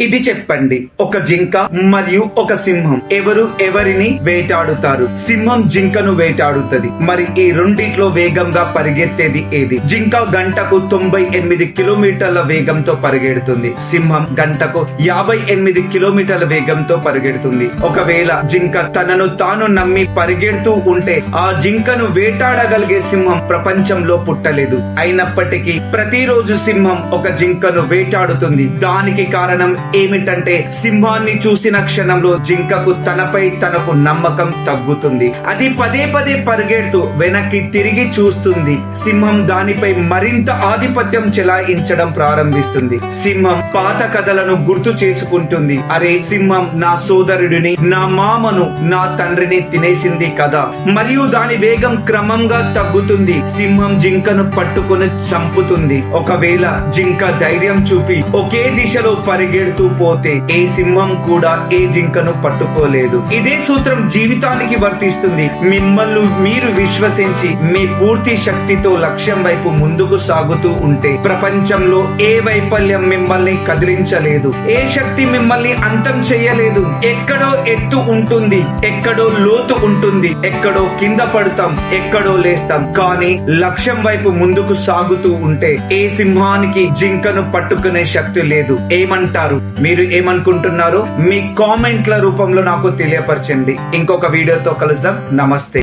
ఇది చెప్పండి ఒక జింక మరియు ఒక సింహం. ఎవరు ఎవరిని వేటాడుతారు? సింహం జింకను వేటాడుతుంది. మరి ఈ రెండిట్లో వేగంగా పరిగెత్తేది ఏది? జింక గంటకు తొంభై ఎనిమిది కిలోమీటర్ల వేగంతో పరిగెడుతుంది. సింహం గంటకు యాభై ఎనిమిది కిలోమీటర్ల వేగంతో పరిగెడుతుంది. ఒకవేళ జింక తనను తాను నమ్మి పరిగెడుతూ ఉంటే ఆ జింకను వేటాడగలిగే సింహం ప్రపంచంలో పుట్టలేదు. అయినప్పటికీ ప్రతిరోజు సింహం ఒక జింకను వేటాడుతుంది. దానికి కారణం ఏమిటంటే సింహాన్ని చూసిన క్షణంలో జింకకు తనపై తనకు నమ్మకం తగ్గుతుంది. అది పదే పదే పరిగెడుతూ వెనక్కి తిరిగి చూస్తుంది. సింహం దానిపై మరింత ఆధిపత్యం చెలాయించడం ప్రారంభిస్తుంది. సింహం పాత కథలను గుర్తు చేసుకుంటుంది. అరే సింహం నా సోదరుడిని నా మామను నా తండ్రిని తినేసింది కదా. మరియు దాని వేగం క్రమంగా తగ్గుతుంది. సింహం జింకను పట్టుకుని చంపుతుంది. ఒకవేళ జింక ధైర్యం చూపి ఒకే దిశలో పరిగెడుతూ పోతే ఏ సింహం కూడా ఏ జింకను పట్టుకోలేదు. ఇదే సూత్రం జీవితానికి వర్తిస్తుంది. మిమ్మల్ని మీరు విశ్వసించి మీ పూర్తి శక్తితో లక్ష్యం వైపు ముందుకు సాగుతూ ఉంటే ప్రపంచంలో ఏ వైఫల్యం మిమ్మల్ని కదిలించలేదు. ఏ శక్తి మిమ్మల్ని అంతం చేయలేదు. ఎక్కడో ఎత్తు ఉంటుంది ఎక్కడో లోతు ఉంటుంది ఎక్కడో కింద పడతాం ఎక్కడో లేస్తాం. కానీ లక్ష్యం వైపు ముందుకు సాగుతూ ఉంటే ఏ సింహానికి జింకను పట్టుకునే శక్తి లేదు. ఏమంటారు? మీరు ఏమనుకుంటున్నారో మీ కామెంట్ల రూపంలో నాకు తెలియపరచండి. ఇంకొక వీడియోతో కలుద్దాం. నమస్తే.